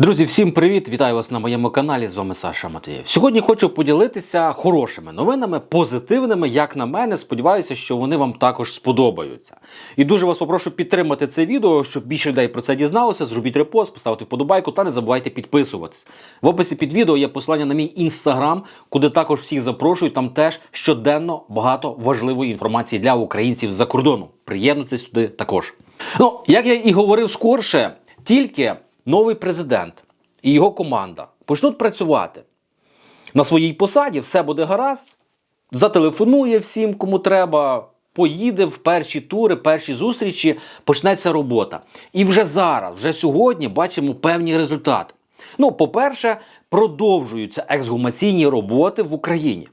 Друзі, всім привіт! Вітаю вас на моєму каналі. З вами Саша Матвієв. Сьогодні хочу поділитися хорошими новинами, позитивними, як на мене. Сподіваюся, що вони вам також сподобаються. І дуже вас попрошу підтримати це відео, щоб більше людей про це дізналося. Зробіть репост, поставте вподобайку та не забувайте підписуватись. В описі під відео є посилання на мій інстаграм, куди також всіх запрошую. Там теж щоденно багато важливої інформації для українців за кордону. Приєднуйтесь туди також. Ну, як я і говорив скорше, тільки новий президент і його команда почнуть працювати на своїй посаді, все буде гаразд, зателефонує всім, кому треба, поїде в перші тури, перші зустрічі, почнеться робота. І вже зараз, вже сьогодні бачимо певні результати. Ну, по-перше, продовжуються ексгумаційні роботи в Україні.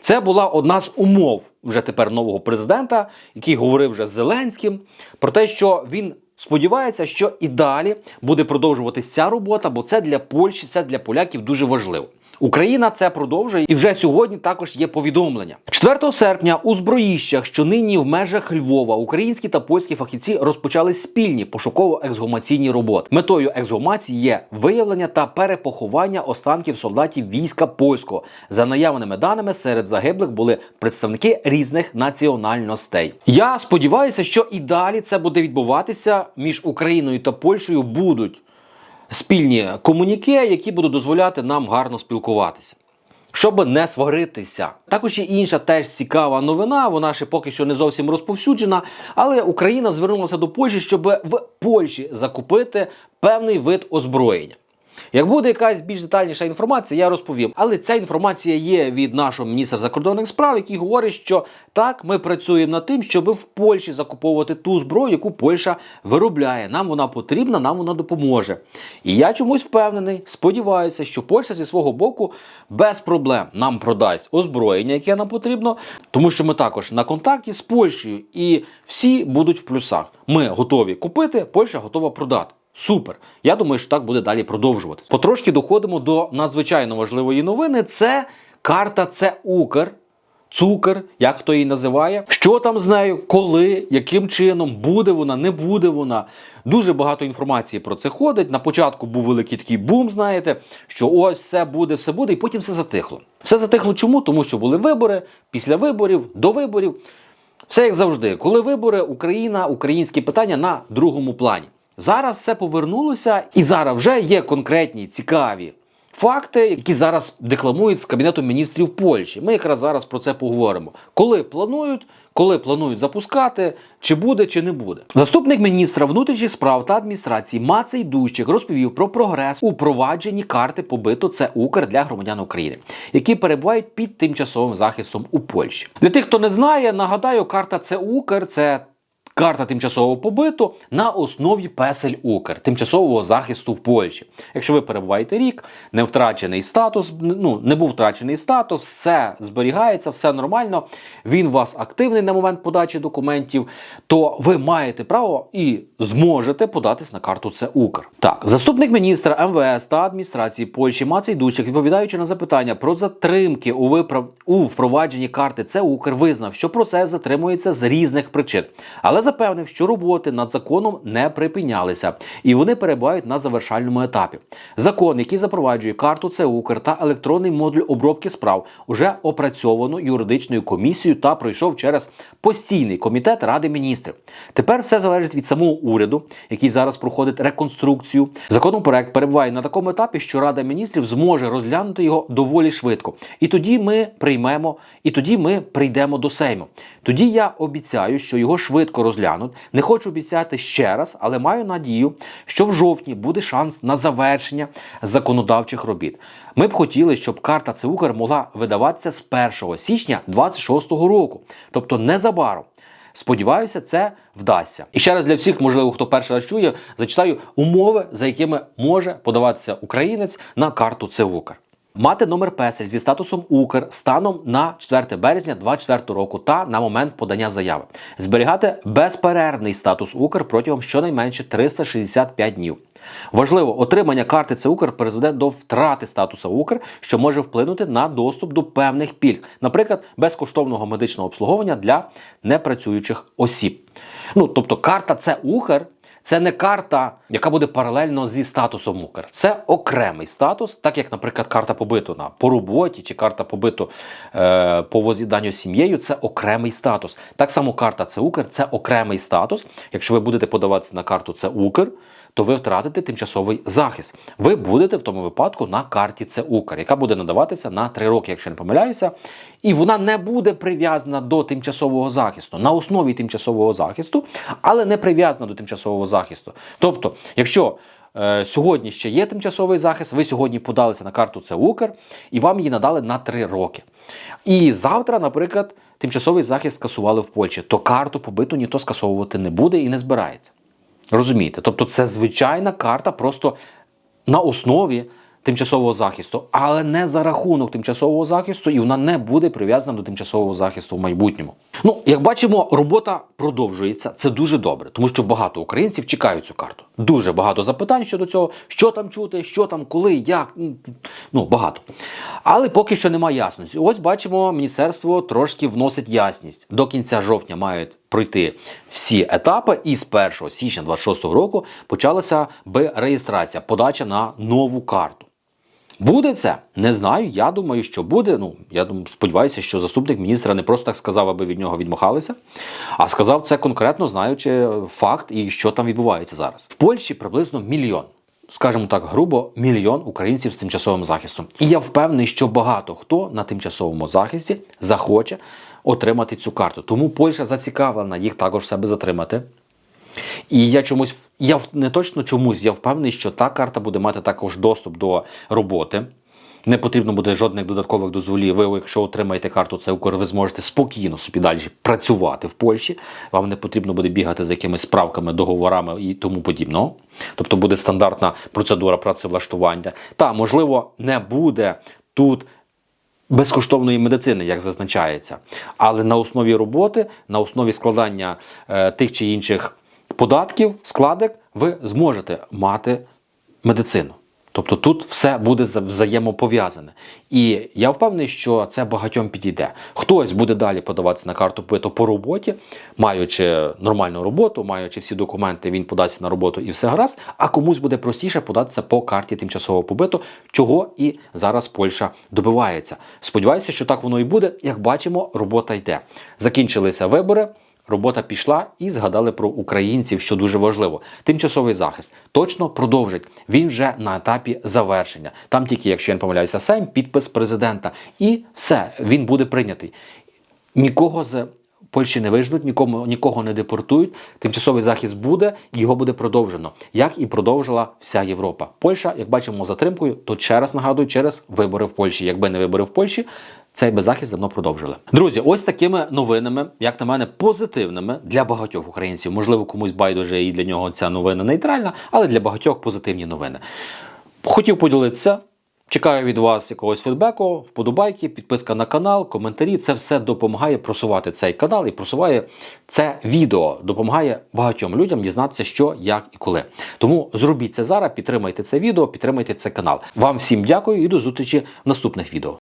Це була одна з умов вже тепер нового президента, який говорив вже з Зеленським, про те, що він сподівається, що і далі буде продовжуватися ця робота, бо це для Польщі, це для поляків дуже важливо. Україна це продовжує, і вже сьогодні також є повідомлення. 4 серпня у зброїщах, що нині в межах Львова, українські та польські фахівці розпочали спільні пошуково-ексгумаційні роботи. Метою ексгумації є виявлення та перепоховання останків солдатів війська польського. За наявними даними, серед загиблих були представники різних національностей. Я сподіваюся, що і далі це буде відбуватися між Україною та Польщею будуть спільні комуніке, які будуть дозволяти нам гарно спілкуватися. Щоб не сваритися. Також є інша теж цікава новина, вона ще поки що не зовсім розповсюджена, але Україна звернулася до Польщі, щоб в Польщі закупити певний вид озброєння. Як буде якась більш детальніша інформація, я розповім. Але ця інформація є від нашого міністра закордонних справ, який говорить, що так, ми працюємо над тим, щоб в Польщі закуповувати ту зброю, яку Польща виробляє. Нам вона потрібна, нам вона допоможе. І я чомусь впевнений, сподіваюся, що Польща зі свого боку без проблем нам продасть озброєння, яке нам потрібно, тому що ми також на контакті з Польщею, і всі будуть в плюсах. Ми готові купити, Польща готова продати. Супер. Я думаю, що так буде далі продовжувати. Потрошки доходимо до надзвичайно важливої новини. Це карта це Укр. Цукер, як хто її називає, що там з нею, коли, яким чином, буде вона, не буде вона. Дуже багато інформації про це ходить. На початку був великий такий бум, знаєте, що ось все буде, все буде, і потім все затихло. Все затихло чому? Тому що були вибори, після виборів, до виборів. Все як завжди, коли вибори, Україна, українські питання на другому плані. Зараз все повернулося, і зараз вже є конкретні цікаві факти, які зараз декламують з кабінету міністрів Польщі. Ми якраз зараз про це поговоримо. Коли планують, коли планують запускати, чи буде, чи не буде. Заступник міністра внутрішніх справ та адміністрації Мацей Дущик розповів про прогрес у провадженні карти побиту це Укр для громадян України, які перебувають під тимчасовим захистом у Польщі. Для тих, хто не знає, нагадаю, карта це Укр це. Карта тимчасового побиту на основі песель Укр, тимчасового захисту в Польщі. Якщо ви перебуваєте рік, не втрачений статус, ну не був втрачений статус, все зберігається, все нормально. Він у вас активний на момент подачі документів, то ви маєте право і зможете податись на карту це Укр. Так, заступник міністра МВС та адміністрації Польщі Мацей Дучик, відповідаючи на запитання про затримки у виправ... у впровадженні карти це Укр, визнав, що процес затримується з різних причин, але запевнив, що роботи над законом не припинялися, і вони перебувають на завершальному етапі. Закон, який запроваджує карту це Укр та електронний модуль обробки справ, уже опрацьовано юридичною комісією та пройшов через постійний комітет Ради міністрів. Тепер все залежить від самого уряду, який зараз проходить реконструкцію. Законопроект перебуває на такому етапі, що Рада міністрів зможе розглянути його доволі швидко. І тоді ми приймемо, і тоді ми прийдемо до Сейму. Тоді я обіцяю, що його швидко розглянуть. Не хочу обіцяти ще раз, але маю надію, що в жовтні буде шанс на завершення законодавчих робіт. Ми б хотіли, щоб карта ЦУКР могла видаватися з 1 січня 2026 року, тобто незабаром. Сподіваюся, це вдасться. І ще раз для всіх, можливо, хто перший раз чує, зачитаю умови, за якими може подаватися українець на карту ЦУКР. Мати номер песель зі статусом Укр станом на 4 березня 2024 року та на момент подання заяви. Зберігати безперервний статус Укр протягом щонайменше 365 днів. Важливо, отримання карти це Укр призведе до втрати статусу Укр, що може вплинути на доступ до певних пільг, наприклад, безкоштовного медичного обслуговування для непрацюючих осіб. Ну тобто, карта це Укр. Це не карта, яка буде паралельно зі статусом Укр. Це окремий статус, так як, наприклад, карта побиту на по роботі чи карта побиту е, по воз'їданню сім'єю. Це окремий статус. Так само карта це Укр, це окремий статус. Якщо ви будете подаватися на карту це Укр, то ви втратите тимчасовий захист. Ви будете в тому випадку на карті це Укр, яка буде надаватися на 3 роки, якщо не помиляюся, і вона не буде прив'язана до тимчасового захисту на основі тимчасового захисту, але не прив'язана до тимчасового захисту. Тобто, якщо е, сьогодні ще є тимчасовий захист, ви сьогодні подалися на карту це Укр, і вам її надали на 3 роки. І завтра, наприклад, тимчасовий захист скасували в Польщі, то карту побиту ніхто скасовувати не буде і не збирається. Розумієте? Тобто це звичайна карта просто на основі тимчасового захисту, але не за рахунок тимчасового захисту, і вона не буде прив'язана до тимчасового захисту в майбутньому. Ну, як бачимо, робота продовжується. Це дуже добре, тому що багато українців чекають цю карту. Дуже багато запитань щодо цього, що там чути, що там, коли, як. Ну, багато. Але поки що немає ясності. Ось бачимо, міністерство трошки вносить ясність. До кінця жовтня мають пройти всі етапи, і з 1 січня 26 року почалася би реєстрація, подача на нову карту. Буде це? Не знаю. Я думаю, що буде. Ну, я думаю, сподіваюся, що заступник міністра не просто так сказав, аби від нього відмахалися, а сказав це конкретно, знаючи факт і що там відбувається зараз. В Польщі приблизно мільйон. Скажімо так, грубо мільйон українців з тимчасовим захистом. І я впевнений, що багато хто на тимчасовому захисті захоче отримати цю карту. Тому Польща зацікавлена їх також в себе затримати. І я чомусь, я не точно чомусь, я впевнений, що та карта буде мати також доступ до роботи. Не потрібно буде жодних додаткових дозволів. Ви, якщо отримаєте карту це Укр, ви зможете спокійно собі далі працювати в Польщі. Вам не потрібно буде бігати за якимись справками, договорами і тому подібного. Тобто буде стандартна процедура працевлаштування. Та, можливо, не буде тут безкоштовної медицини, як зазначається. Але на основі роботи, на основі складання е, тих чи інших податків, складок, ви зможете мати медицину. Тобто тут все буде за- взаємопов'язане. І я впевнений, що це багатьом підійде. Хтось буде далі подаватися на карту побиту по роботі, маючи нормальну роботу, маючи всі документи, він подасться на роботу і все гаразд. А комусь буде простіше податися по карті тимчасового побиту, чого і зараз Польща добивається. Сподіваюся, що так воно і буде. Як бачимо, робота йде. Закінчилися вибори. Робота пішла і згадали про українців, що дуже важливо. Тимчасовий захист точно продовжить. Він вже на етапі завершення. Там тільки, якщо я не помиляюся, сейм, підпис президента, і все, він буде прийнятий. Нікого з Польщі не вижнуть, нікому нікого не депортують. Тимчасовий захист буде, його буде продовжено, як і продовжила вся Європа. Польща, як бачимо, затримкою, то ще раз нагадую, через вибори в Польщі. Якби не вибори в Польщі, цей би захист давно продовжили. Друзі, ось такими новинами, як на мене, позитивними для багатьох українців. Можливо, комусь байдуже і для нього ця новина нейтральна, але для багатьох позитивні новини. Хотів поділитися. Чекаю від вас якогось фідбеку, вподобайки, підписка на канал, коментарі. Це все допомагає просувати цей канал і просуває це відео, допомагає багатьом людям дізнатися, що, як і коли. Тому зробіть це зараз, підтримайте це відео, підтримайте цей канал. Вам всім дякую і до зустрічі в наступних відео.